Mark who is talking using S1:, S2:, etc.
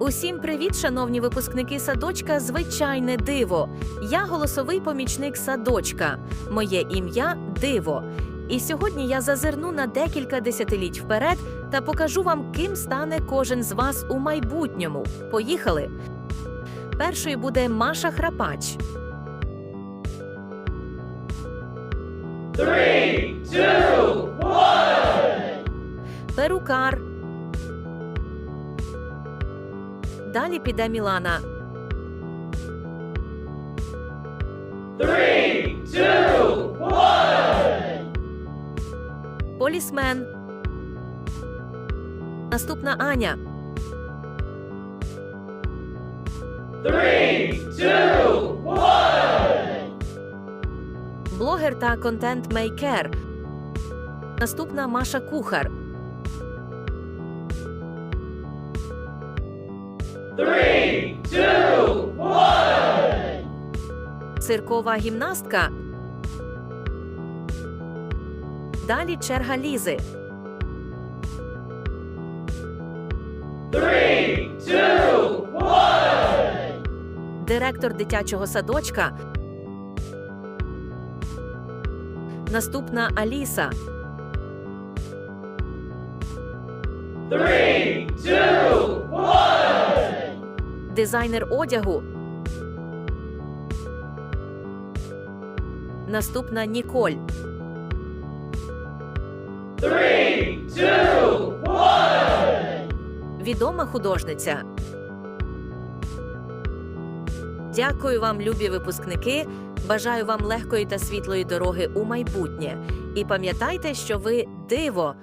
S1: Усім привіт, шановні випускники садочка. Звичайне диво. Я голосовий помічник садочка. Моє ім'я Диво. І сьогодні я зазирну на декілька десятиліть вперед та покажу вам, ким стане кожен з вас у майбутньому. Поїхали. Першою буде Маша Храпач.
S2: Three, two, one.
S1: Перукар. Далі піде Мілана.
S2: Three, two, one.
S1: Полісмен. Наступна Аня.
S2: Three, two, one.
S1: Блогер та контент-мейкер. Наступна Маша Кухар.
S2: Three, two, one.
S1: Циркова гімнастка. Далі черга Лізи.
S2: Three, two, one.
S1: Директор дитячого садочка. Наступна Аліса.
S2: Three, two.
S1: Дизайнер одягу. Наступна Ніколь.
S2: Three, two.
S1: Відома художниця. Дякую вам, любі випускники. Бажаю вам легкої та світлої дороги у майбутнє. І пам'ятайте, що ви диво,